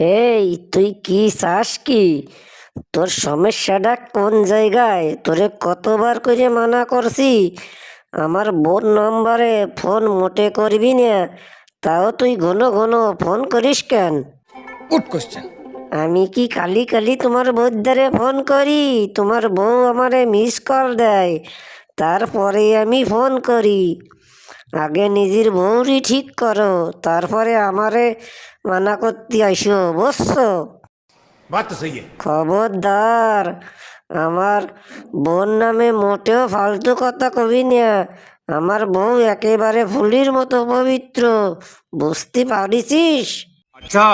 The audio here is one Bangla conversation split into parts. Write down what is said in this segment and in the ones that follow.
এই তুই কি চাস কি? তোর সমস্যাটা কোন জায়গায়? তোরে কতবার করে মানা করছি? আমার বোন নম্বরে ফোন মোটে করবি না তাও তুই ঘন ঘন ফোন করিস কেন? গুড কোশ্চেন আমি কি কালি কালি তোমার বৌদ্ধারে ফোন করি? তোমার বউ আমারে মিস কল দেয় তারপরে আমি ফোন করি। আগে নিজের ভৌরি ঠিক করো তারপরে আমারে মানা করতে আইসো বুঝছ? খবরদার আমার বোন নামে মোটেও ফালতু কথা কবি না আমার বউ একেবারে ফুলির মতো পবিত্র বুঝতে পারিছিস? আচ্ছা।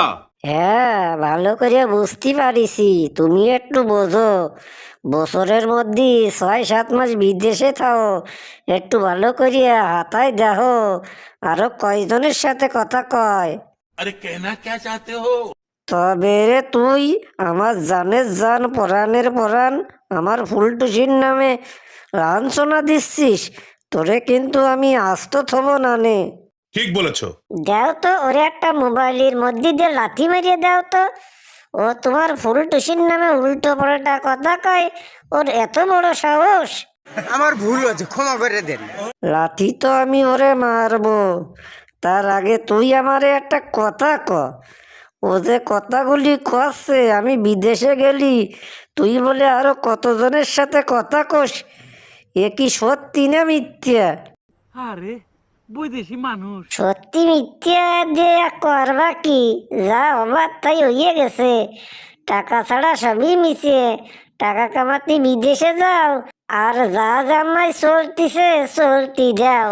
হ্যাঁ ভালো করে বুঝতে পারিছি। তুমি একটু বোঝো। বছরের মধ্যে ছয় সাত মাস বিদেশে থাও। একটু ভালো করিয়া হাতায় দেখো। আরও কয়জনের সাথে কথা কয়? আরে কেনা কে চাতে হো? তবে রে তুই আমার জানের জান পরাণের পরাণ আমার ফুলটুসির নামে লাঞ্ছনা দিচ্ছিস। তোরে কিন্তু আমি আস্ত থব না নে। ঠিক বলেছ। দাও তো ওরে একটা মোবাইলের মধ্যে দিয়ে লাথি মারিয়ে দাও তো। ও তোমার ফুলটুসির নামে উল্টো পাল্টা কথা কয়। ওর এত বড় সাহস। আমার ভুল হয়েছে ক্ষমা করে দেন। লাথি তো আমি ওরে মারবো। তার আগে তুই আমারে একটা কথা ক। ও যে কথাগুলি কচ্ছে আমি বিদেশে গেলি তুই বলে আরও কতজনের সাথে কথা কস? এ কি সত্যি না মিথ্যা? আরে বৈদেশি মানুষ। সত্যি মিথ্যা যে করবা কি? যা হবার তাই হইয়ে গেছে। টাকা ছাড়া সবই মিশে টাকা কামাতে বিদেশে যাও। আর যা জামাই চলতিছে চলতি যাও